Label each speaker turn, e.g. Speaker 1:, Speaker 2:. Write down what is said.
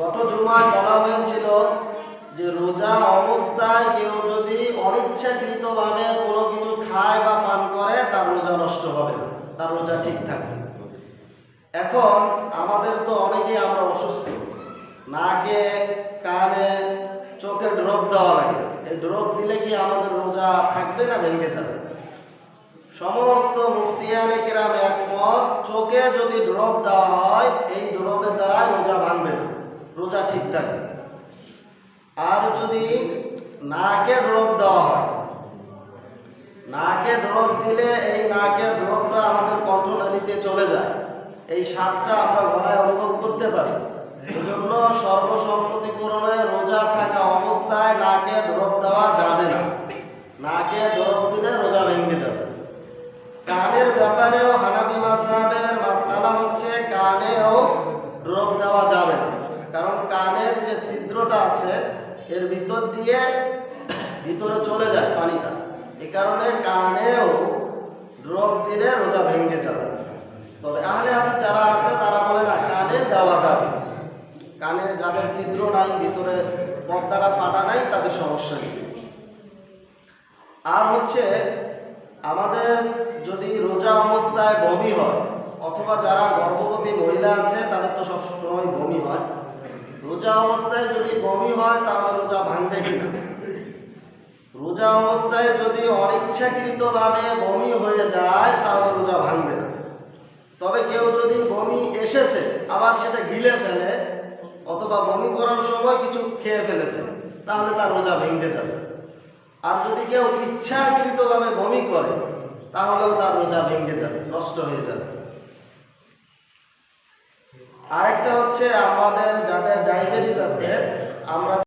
Speaker 1: গত জুমায় বলা হয়েছিল যে রোজা অবস্থায় কেউ যদি অনিচ্ছাকৃতভাবে কোনো কিছু খায় বা পান করে, তার রোজা নষ্ট হবে না, তার রোজা ঠিক থাকবে এখন আমাদের তো অনেকেই আমরা অসুস্থ। নাকে, কানে, চোখে ড্রপ দেওয়া লাগে। এই ড্রপ দিলে কি আমাদের রোজা থাকবে না, ভেঙে যাবে? সমস্ত মুফতিয়ানে কেরাম একমত, চোখে যদি ড্রপ দেওয়া হয়, এই ড্রপের দ্বারা রোজা ভাঙবে না। থাকবে। আর যদি নাকে ড্রপ দেওয়া হয় নাকে ড্রপ দিলে এই নাকের ড্রপটা আমাদের কণ্ঠনালীতে চলে যায়। এই স্বাদটা আমরা গলায় অনুভব করতে পারি। এজন্য সর্বসম্মতিক্রমে রোজা থাকা অবস্থায় নাকে ড্রপ দেওয়া যাবে না। নাকে ড্রপ দিলে রোজা ভেঙে যাবে। কানের ব্যাপারেও হানাবি মাসাবের মাসালা হচ্ছে কানেও ড্রপ দেওয়া যাবে কানের যে ছিদ্রটা আছে, এর ভিতর দিয়ে ভিতরে চলে যায় পানিটা। এই কারণে কানেও ড্রপ দিলে রোজা ভেঙে যাবে। তবে আহলে হাদিস যারা আছে, তারা বলে না, কানে দেওয়া যাবে। কানে যাদের ছিদ্র নাই, ভিতরে পর্দাটা ফাটা নাই, তাদের সমস্যা নেই। আর হচ্ছে, আমাদের যদি রোজা অবস্থায় বমি হয়, অথবা যারা গর্ভবতী মহিলা আছে তাদের তো সব সময় বমি হয় রোজা অবস্থায় যদি বমি হয়, তাহলে রোজা ভাঙবে কিনা রোজা অবস্থায় যদি অনিচ্ছাকৃতভাবে বমি হয়ে যায়, তাহলে রোজা ভাঙবে না। তবে কেউ যদি বমি এসেছে, আবার সেটা গিলে ফেলে, অথবা বমি করার সময় কিছু খেয়ে ফেলেছে, তাহলে তার রোজা ভেঙে যাবে। আর যদি কেউ ইচ্ছাকৃতভাবে বমি করে, তাহলেও তার রোজা ভেঙে যাবে, নষ্ট হয়ে যাবে। আরেকটা হচ্ছে আমাদের যাদের ডায়াবেটিস আছে আমরা